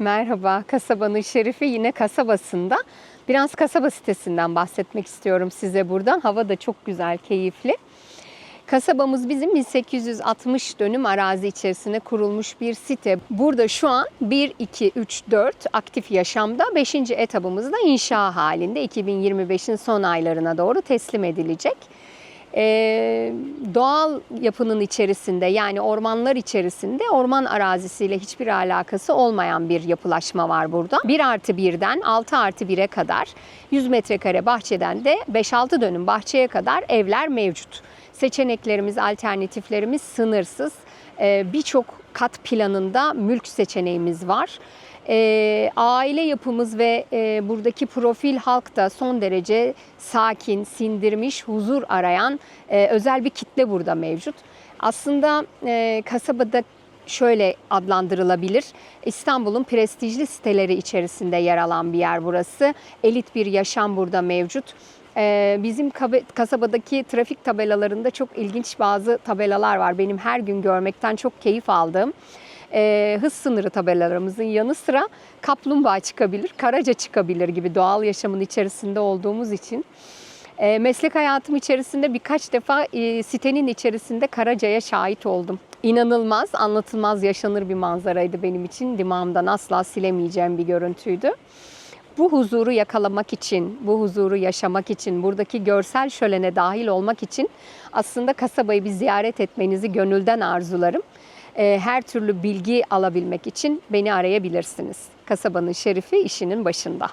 Merhaba, kasabanın şerifi yine kasabasında. Biraz kasaba sitesinden bahsetmek istiyorum size buradan. Hava da çok güzel, keyifli. Kasabamız bizim 1860 dönüm arazi içerisine kurulmuş bir site. Burada şu an 1, 2, 3, 4 aktif yaşamda. 5. etabımız da inşa halinde 2025'in son aylarına doğru teslim edilecek. Ee, doğal yapının içerisinde yani ormanlar içerisinde orman arazisiyle hiçbir alakası olmayan bir yapılaşma var burada. 1 artı 1'den 6 artı 1'e kadar 100 metrekare bahçeden de 5-6 dönüm bahçeye kadar evler mevcut. Seçeneklerimiz, alternatiflerimiz sınırsız. Ee, Birçok kat planında mülk seçeneğimiz var. Ee, aile yapımız ve e, buradaki profil halk da son derece sakin, sindirmiş, huzur arayan e, özel bir kitle burada mevcut. Aslında e, kasabada şöyle adlandırılabilir. İstanbul'un prestijli siteleri içerisinde yer alan bir yer burası. Elit bir yaşam burada mevcut. Ee, Bizim kasabadaki trafik tabelalarında çok ilginç bazı tabelalar var. Benim her gün görmekten çok keyif aldığım. Ee, hız sınırı tabelalarımızın yanı sıra kaplumbağa çıkabilir, karaca çıkabilir gibi doğal yaşamın içerisinde olduğumuz için. E, meslek hayatım içerisinde birkaç defa e, sitenin içerisinde Karaca'ya şahit oldum. İnanılmaz, anlatılmaz yaşanır bir manzaraydı benim için. Dimağımdan asla silemeyeceğim bir görüntüydü. Bu huzuru yakalamak için, bu huzuru yaşamak için, buradaki görsel şölene dahil olmak için aslında kasabayı bir ziyaret etmenizi gönülden arzularım. E, Her türlü bilgi alabilmek için beni arayabilirsiniz. Kasabanın şerifi işinin başında.